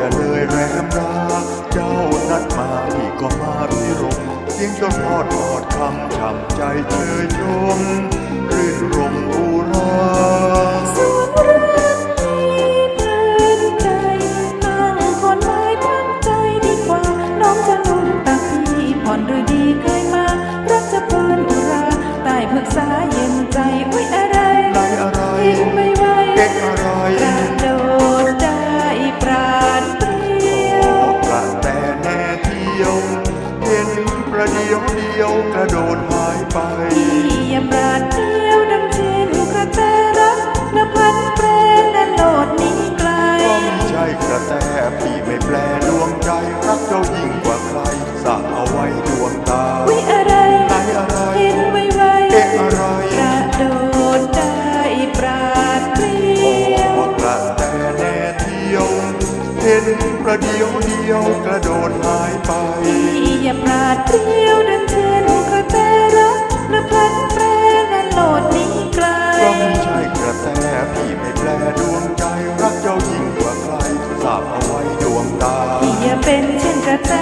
อย่าเลยแรมรักเจ้านัดมาพี่ก็มารุ่ยรงเสียงจนพอดพอดคำทำใจเชยชมรื่นรมอุราอนฤดีเคยมา รักจะเพลินอุราใต้พึกสาเย็นใจ อุ้ยอะไร ประเดียวเดียวกระโดดหายไป อย่าปราดเปรียวดังเชนกระแตรักและพลันแปรนั้นโหลดนี้ไกลก็ไม่ใช่กระแตพี่ไม่แปรดวงใจรักเจ้ายิ่งกว่าใครทราบเอาไว้ดวงตาอย่าเป็นเช่นกระแต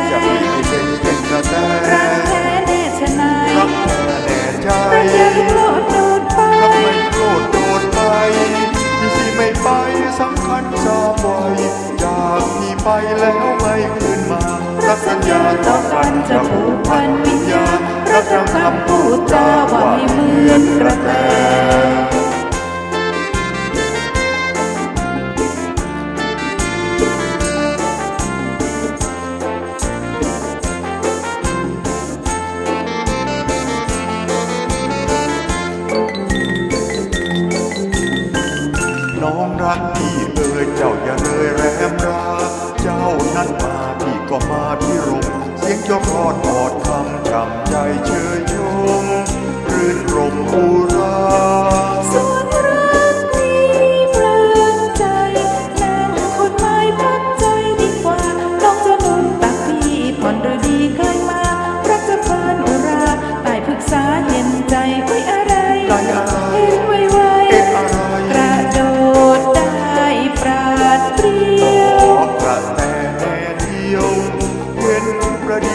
ำพูดจาว่าไม่เหมือนกระแตน้องรักพี่เอ่ยเจ้าอย่าเลยแรมรา เจ้านั้นมาพี่ก็มาพี่รม สียงยกทอดทอดคำกำใจเชื่อชมรื่นรมอุ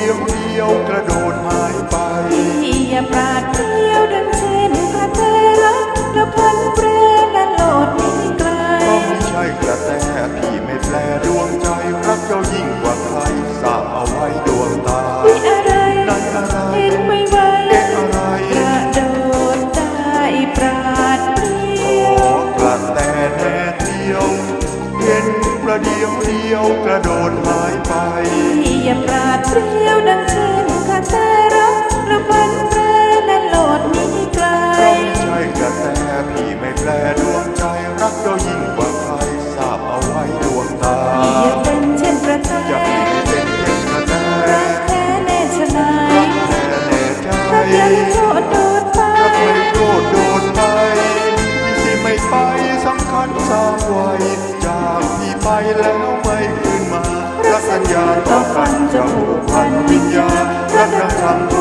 ดียวเดียวกระโดดหายไป พี่ย่าปราดเปรียวดังเช่นกระเทยรักแล้วพันางไว้จากที่ไปแล้วไม่คืนมารักสัญญาต่อพันจะผูกพันวิญญาณรักรักคำ